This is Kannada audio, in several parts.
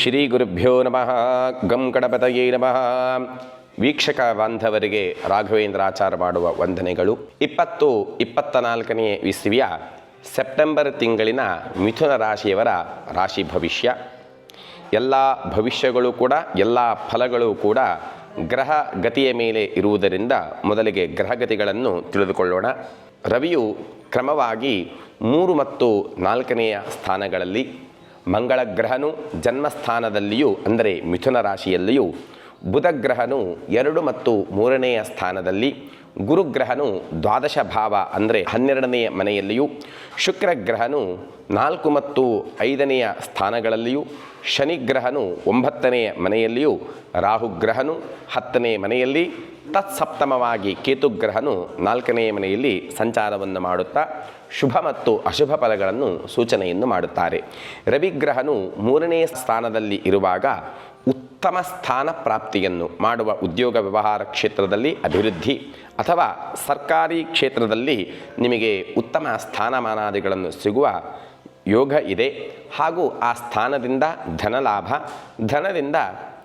ಶ್ರೀ ಗುರುಭ್ಯೋ ನಮಃ. ಗಂ ಗಣಪತಯೇ ನಮಃ. ವೀಕ್ಷಕ ಬಾಂಧವರಿಗೆ ರಾಘವೇಂದ್ರಾಚಾರ ಮಾಡುವ ವಂದನೆಗಳು. ಇಪ್ಪತ್ತು ಇಪ್ಪತ್ತ ನಾಲ್ಕನೆಯ ಇಸ್ವಿಯ ಸೆಪ್ಟೆಂಬರ್ ತಿಂಗಳಿನ ಮಿಥುನ ರಾಶಿಯವರ ರಾಶಿ ಭವಿಷ್ಯ. ಎಲ್ಲ ಭವಿಷ್ಯಗಳು ಕೂಡ, ಎಲ್ಲ ಫಲಗಳು ಕೂಡ ಗ್ರಹ ಗತಿಯ ಮೇಲೆ ಇರುವುದರಿಂದ ಮೊದಲಿಗೆ ಗ್ರಹಗತಿಗಳನ್ನು ತಿಳಿದುಕೊಳ್ಳೋಣ. ರವಿಯು ಕ್ರಮವಾಗಿ ಮೂರು ಮತ್ತು ನಾಲ್ಕನೆಯ ಸ್ಥಾನಗಳಲ್ಲಿ ಮಂಗಳ ಗ್ರಹನು ಜನ್ಮಸ್ಥಾನದಲ್ಲಿಯೂ ಅಂದರೆ ಮಿಥುನ ರಾಶಿಯಲ್ಲಿಯೂ ಬುಧ ಗ್ರಹನು ಎರಡು ಮತ್ತು ಮೂರನೆಯ ಸ್ಥಾನದಲ್ಲಿ, ಗುರುಗ್ರಹನು ದ್ವಾದಶ ಭಾವ ಅಂದರೆ ಹನ್ನೆರಡನೆಯ ಮನೆಯಲ್ಲಿಯೂ, ಶುಕ್ರಗ್ರಹನು ನಾಲ್ಕು ಮತ್ತು ಐದನೆಯ ಸ್ಥಾನಗಳಲ್ಲಿಯೂ, ಶನಿಗ್ರಹನು ಒಂಬತ್ತನೆಯ ಮನೆಯಲ್ಲಿಯೂ, ರಾಹುಗ್ರಹನು ಹತ್ತನೇ ಮನೆಯಲ್ಲಿ, ತತ್ಸಪ್ತಮವಾಗಿ ಕೇತುಗ್ರಹನು ನಾಲ್ಕನೆಯ ಮನೆಯಲ್ಲಿ ಸಂಚಾರವನ್ನು ಮಾಡುತ್ತಾ, ಶುಭ ಮತ್ತು ಅಶುಭ ಫಲಗಳನ್ನು ಸೂಚನೆಯನ್ನು ಮಾಡುತ್ತಾರೆ. ರವಿಗ್ರಹನು ಮೂರನೇ ಸ್ಥಾನದಲ್ಲಿ ಇರುವಾಗ ಉತ್ತಮ ಸ್ಥಾನ ಪ್ರಾಪ್ತಿಯನ್ನು ಮಾಡುವ ಉದ್ಯೋಗ ವ್ಯವಹಾರ ಕ್ಷೇತ್ರದಲ್ಲಿ ಅಭಿವೃದ್ಧಿ ಅಥವಾ ಸರ್ಕಾರಿ ಕ್ಷೇತ್ರದಲ್ಲಿ ನಿಮಗೆ ಉತ್ತಮ ಸ್ಥಾನಮಾನಾದಿಗಳನ್ನು ಸಿಗುವ ಯೋಗ ಇದೆ. ಹಾಗೂ ಆ ಸ್ಥಾನದಿಂದ ಧನಲಾಭ ಧನದಿಂದ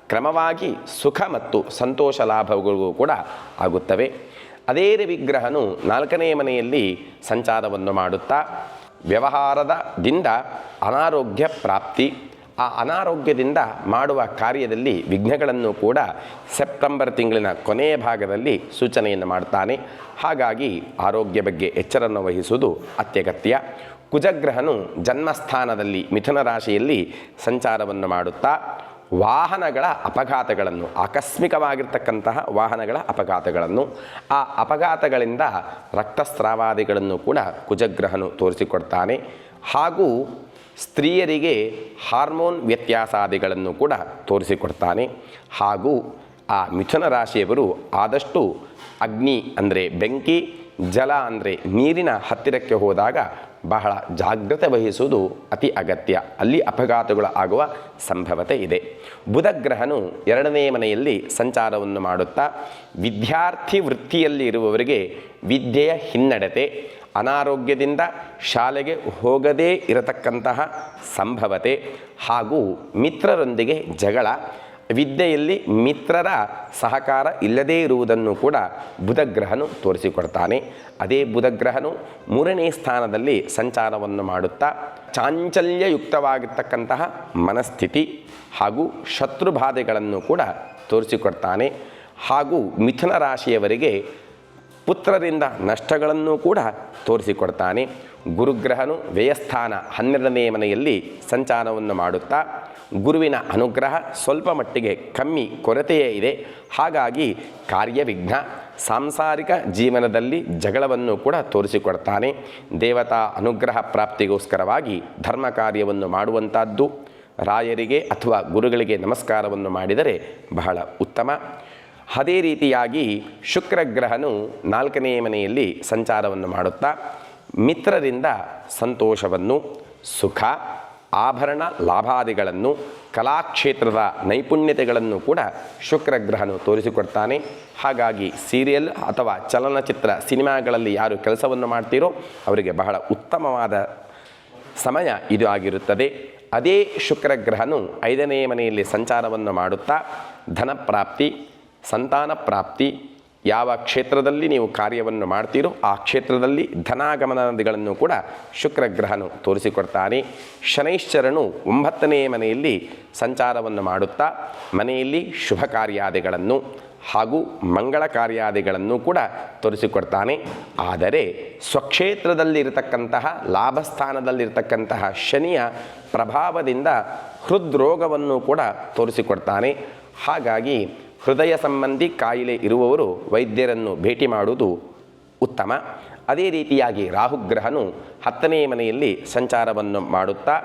ಕ್ರಮವಾಗಿ ಸುಖ ಮತ್ತು ಸಂತೋಷ ಲಾಭಗಳು ಕೂಡ ಆಗುತ್ತವೆ. ಅದೇ ವಿಗ್ರಹನು ನಾಲ್ಕನೇ ಮನೆಯಲ್ಲಿ ಸಂಚಾರವನ್ನು ಮಾಡುತ್ತಾ ವ್ಯವಹಾರದಿಂದ ಅನಾರೋಗ್ಯ ಪ್ರಾಪ್ತಿ ಆ ಅನಾರೋಗ್ಯದಿಂದ ಮಾಡುವ ಕಾರ್ಯದಲ್ಲಿ ವಿಘ್ನಗಳನ್ನು ಕೂಡ ಸೆಪ್ಟೆಂಬರ್ ತಿಂಗಳಿನ ಕೊನೆಯ ಭಾಗದಲ್ಲಿ ಸೂಚನೆಯನ್ನು ಮಾಡ್ತಾನೆ. ಹಾಗಾಗಿ ಆರೋಗ್ಯ ಬಗ್ಗೆ ಎಚ್ಚರನ್ನು ವಹಿಸುವುದು ಅತ್ಯಗತ್ಯ. ಕುಜಗ್ರಹನು ಜನ್ಮಸ್ಥಾನದಲ್ಲಿ ಮಿಥುನ ರಾಶಿಯಲ್ಲಿ ಸಂಚಾರವನ್ನು ಮಾಡುತ್ತಾ, ವಾಹನಗಳ ಅಪಘಾತಗಳನ್ನು, ಆಕಸ್ಮಿಕವಾಗಿರ್ತಕ್ಕಂತಹ ವಾಹನಗಳ ಅಪಘಾತಗಳನ್ನು, ಆ ಅಪಘಾತಗಳಿಂದ ರಕ್ತಸ್ರಾವಾದಿಗಳನ್ನು ಕೂಡ ಕುಜಗ್ರಹನು ತೋರಿಸಿಕೊಡ್ತಾನೆ. ಹಾಗೂ ಸ್ತ್ರೀಯರಿಗೆ ಹಾರ್ಮೋನ್ ವ್ಯತ್ಯಾಸಾದಿಗಳನ್ನು ಕೂಡ ತೋರಿಸಿಕೊಡ್ತಾನೆ. ಹಾಗೂ ಆ ಮಿಥುನ ರಾಶಿಯವರು ಆದಷ್ಟು ಅಗ್ನಿ ಅಂದರೆ ಬೆಂಕಿ ಜಲ ಅಂದರೆ ನೀರಿನ ಹತ್ತಿರಕ್ಕೆ ಹೋದಾಗ ಬಹಳ ಜಾಗ್ರತೆ ವಹಿಸುವುದು ಅತಿ ಅಗತ್ಯ. ಅಲ್ಲಿ ಅಪಘಾತಗಳು ಆಗುವ ಸಂಭವತೆ ಇದೆ. ಬುಧಗ್ರಹನು ಎರಡನೇ ಮನೆಯಲ್ಲಿ ಸಂಚಾರವನ್ನು ಮಾಡುತ್ತಾ, ವಿದ್ಯಾರ್ಥಿ ವೃತ್ತಿಯಲ್ಲಿ ಇರುವವರಿಗೆ ವಿದ್ಯೆಯ ಹಿನ್ನಡೆತೆ, ಅನಾರೋಗ್ಯದಿಂದ ಶಾಲೆಗೆ ಹೋಗದೇ ಇರತಕ್ಕಂತಹ ಸಂಭವತೆ ಹಾಗೂ ಮಿತ್ರರೊಂದಿಗೆ ಜಗಳ ವಿದ್ಯೆಯಲ್ಲಿ ಮಿತ್ರರ ಸಹಕಾರ ಇಲ್ಲದೇ ಇರುವುದನ್ನು ಕೂಡ ಬುಧಗ್ರಹನು ತೋರಿಸಿಕೊಡ್ತಾನೆ. ಅದೇ ಬುಧಗ್ರಹನು ಮೂರನೇ ಸ್ಥಾನದಲ್ಲಿ ಸಂಚಾರವನ್ನು ಮಾಡುತ್ತಾ ಚಾಂಚಲ್ಯಯುಕ್ತವಾಗಿರ್ತಕ್ಕಂತಹ ಮನಸ್ಥಿತಿ ಹಾಗೂ ಶತ್ರುಬಾಧೆಗಳನ್ನು ಕೂಡ ತೋರಿಸಿಕೊಡ್ತಾನೆ. ಹಾಗೂ ಮಿಥುನ ರಾಶಿಯವರಿಗೆ ಪುತ್ರರಿಂದ ನಷ್ಟಗಳನ್ನು ಕೂಡ ತೋರಿಸಿಕೊಡ್ತಾನೆ. ಗುರುಗ್ರಹನು ವ್ಯಯಸ್ಥಾನ ಹನ್ನೆರಡನೇ ಮನೆಯಲ್ಲಿ ಸಂಚಾರವನ್ನು ಮಾಡುತ್ತಾ, ಗುರುವಿನ ಅನುಗ್ರಹ ಸ್ವಲ್ಪ ಮಟ್ಟಿಗೆ ಕಮ್ಮಿ ಕೊರತೆಯೇ ಇದೆ. ಹಾಗಾಗಿ ಕಾರ್ಯವಿಘ್ನ ಸಾಂಸಾರಿಕ ಜೀವನದಲ್ಲಿ ಜಗಳವನ್ನು ಕೂಡ ತೋರಿಸಿಕೊಡ್ತಾನೆ. ದೇವತಾ ಅನುಗ್ರಹ ಪ್ರಾಪ್ತಿಗೋಸ್ಕರವಾಗಿ ಧರ್ಮ ಕಾರ್ಯವನ್ನು ಮಾಡುವಂಥದ್ದು. ರಾಯರಿಗೆ ಅಥವಾ ಗುರುಗಳಿಗೆ ನಮಸ್ಕಾರವನ್ನು ಮಾಡಿದರೆ ಬಹಳ ಉತ್ತಮ. ಅದೇ ರೀತಿಯಾಗಿ ಶುಕ್ರಗ್ರಹನು ನಾಲ್ಕನೇ ಮನೆಯಲ್ಲಿ ಸಂಚಾರವನ್ನು ಮಾಡುತ್ತಾ ಮಿತ್ರರಿಂದ ಸಂತೋಷವನ್ನು, ಸುಖ, ಆಭರಣ, ಲಾಭಾದಿಗಳನ್ನು, ಕಲಾಕ್ಷೇತ್ರದ ನೈಪುಣ್ಯತೆಗಳನ್ನು ಕೂಡ ಶುಕ್ರಗ್ರಹನು ತೋರಿಸಿಕೊಡ್ತಾನೆ. ಹಾಗಾಗಿ ಸೀರಿಯಲ್ ಅಥವಾ ಚಲನಚಿತ್ರ ಸಿನಿಮಾಗಳಲ್ಲಿ ಯಾರು ಕೆಲಸವನ್ನು ಮಾಡ್ತೀರೋ ಅವರಿಗೆ ಬಹಳ ಉತ್ತಮವಾದ ಸಮಯ ಇದು ಆಗಿರುತ್ತದೆ. ಅದೇ ಶುಕ್ರಗ್ರಹನು ಐದನೇ ಮನೆಯಲ್ಲಿ ಸಂಚಾರವನ್ನು ಮಾಡುತ್ತಾ ಧನಪ್ರಾಪ್ತಿ, ಸಂತಾನ ಪ್ರಾಪ್ತಿ ಯಾವ ಕ್ಷೇತ್ರದಲ್ಲಿ ನೀವು ಕಾರ್ಯವನ್ನು ಮಾಡ್ತೀರೋ ಆ ಕ್ಷೇತ್ರದಲ್ಲಿ ಧನಾಗಮನಾದಿಗಳನ್ನು ಕೂಡ ಶುಕ್ರಗ್ರಹನು ತೋರಿಸಿಕೊಡ್ತಾನೆ. ಶನೈಶ್ಚರನು ಒಂಬತ್ತನೇ ಮನೆಯಲ್ಲಿ ಸಂಚಾರವನ್ನು ಮಾಡುತ್ತಾ ಮನೆಯಲ್ಲಿ ಶುಭ ಕಾರ್ಯಾದಿಗಳನ್ನು ಹಾಗೂ ಮಂಗಳ ಕಾರ್ಯಾದಿಗಳನ್ನು ಕೂಡ ತೋರಿಸಿಕೊಡ್ತಾನೆ. ಆದರೆ ಸ್ವಕ್ಷೇತ್ರದಲ್ಲಿರತಕ್ಕಂತಹ, ಲಾಭಸ್ಥಾನದಲ್ಲಿರತಕ್ಕಂತಹ ಶನಿಯ ಪ್ರಭಾವದಿಂದ ಹೃದ್ರೋಗವನ್ನು ಕೂಡ ತೋರಿಸಿಕೊಡ್ತಾನೆ. ಹಾಗಾಗಿ ಹೃದಯ ಸಂಬಂಧಿ ಕಾಯಿಲೆ ಇರುವವರು ವೈದ್ಯರನ್ನು ಭೇಟಿ ಮಾಡುವುದು ಉತ್ತಮ. ಅದೇ ರೀತಿಯಾಗಿ ರಾಹುಗ್ರಹನು ಹತ್ತನೇ ಮನೆಯಲ್ಲಿ ಸಂಚಾರವನ್ನು ಮಾಡುತ್ತಾ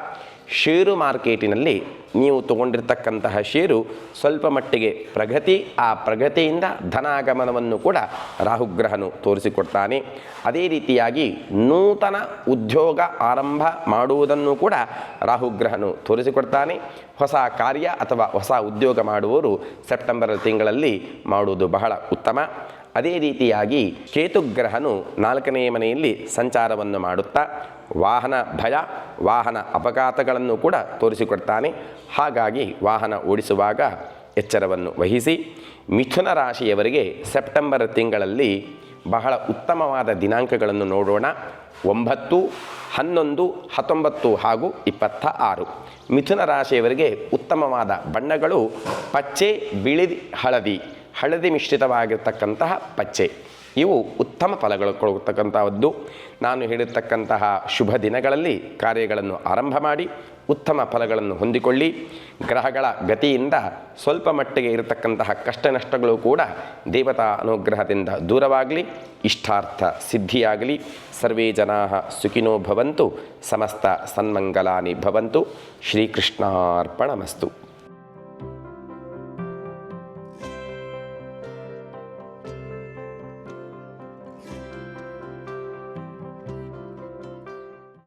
ಷೇರು ಮಾರ್ಕೆಟಿನಲ್ಲಿ ನೀವು ತಗೊಂಡಿರ್ತಕ್ಕಂತಹ ಷೇರು ಸ್ವಲ್ಪ ಮಟ್ಟಿಗೆ ಪ್ರಗತಿ, ಆ ಪ್ರಗತಿಯಿಂದ ಧನಾಗಮನವನ್ನು ಕೂಡ ರಾಹುಗ್ರಹನು ತೋರಿಸಿಕೊಡ್ತಾನೆ. ಅದೇ ರೀತಿಯಾಗಿ ನೂತನ ಉದ್ಯೋಗ ಆರಂಭ ಮಾಡುವುದನ್ನು ಕೂಡ ರಾಹುಗ್ರಹನು ತೋರಿಸಿಕೊಡ್ತಾನೆ. ಹೊಸ ಕಾರ್ಯ ಅಥವಾ ಹೊಸ ಉದ್ಯೋಗ ಮಾಡುವವರು ಸೆಪ್ಟೆಂಬರ್ ತಿಂಗಳಲ್ಲಿ ಮಾಡುವುದು ಬಹಳ ಉತ್ತಮ. ಅದೇ ರೀತಿಯಾಗಿ ಕೇತುಗ್ರಹನು ನಾಲ್ಕನೆಯ ಮನೆಯಲ್ಲಿ ಸಂಚಾರವನ್ನು ಮಾಡುತ್ತಾ ವಾಹನ ಭಯ, ವಾಹನ ಅಪಘಾತಗಳನ್ನು ಕೂಡ ತೋರಿಸಿಕೊಡ್ತಾನೆ. ಹಾಗಾಗಿ ವಾಹನ ಓಡಿಸುವಾಗ ಎಚ್ಚರವನ್ನು ವಹಿಸಿ ಮಿಥುನ ರಾಶಿಯವರಿಗೆ ಸೆಪ್ಟೆಂಬರ್ ತಿಂಗಳಲ್ಲಿ ಬಹಳ ಉತ್ತಮವಾದ ದಿನಾಂಕಗಳನ್ನು ನೋಡೋಣ. ಒಂಬತ್ತು, ಹನ್ನೊಂದು, ಹತ್ತೊಂಬತ್ತು ಹಾಗೂ ಇಪ್ಪತ್ತ ಆರು. ಮಿಥುನ ರಾಶಿಯವರಿಗೆ ಉತ್ತಮವಾದ ಬಣ್ಣಗಳು ಪಚ್ಚೆ, ಬಿಳಿ, ಹಳದಿ. ಹಳದಿ ಮಿಶ್ರಿತವಾಗಿರ್ತಕ್ಕಂತಹ ಪಚ್ಚೆ. ಇವು ಉತ್ತಮ ಫಲಗಳು ಕೊಡತಕ್ಕಂಥದ್ದು ನಾನು ಹೇಳಿರ್ತಕ್ಕಂತಹ ಶುಭ ದಿನಗಳಲ್ಲಿ ಕಾರ್ಯಗಳನ್ನು ಆರಂಭ ಮಾಡಿ, ಉತ್ತಮ ಫಲಗಳನ್ನು ಹೊಂದಿಕೊಳ್ಳಿ. ಗ್ರಹಗಳ ಗತಿಯಿಂದ ಸ್ವಲ್ಪ ಮಟ್ಟಿಗೆ ಇರತಕ್ಕಂತಹ ಕಷ್ಟ ನಷ್ಟಗಳು ಕೂಡ ದೇವತಾ ಅನುಗ್ರಹದಿಂದ ದೂರವಾಗಲಿ, ಇಷ್ಟಾರ್ಥ ಸಿದ್ಧಿಯಾಗಲಿ. ಸರ್ವೇ ಜನಾ ಸುಖಿನೋ ಭವಂತು, ಸಮಸ್ತ ಸನ್ಮಂಗಲಾನಿ ಭವಂತು. ಶ್ರೀಕೃಷ್ಣಾರ್ಪಣಮಸ್ತು.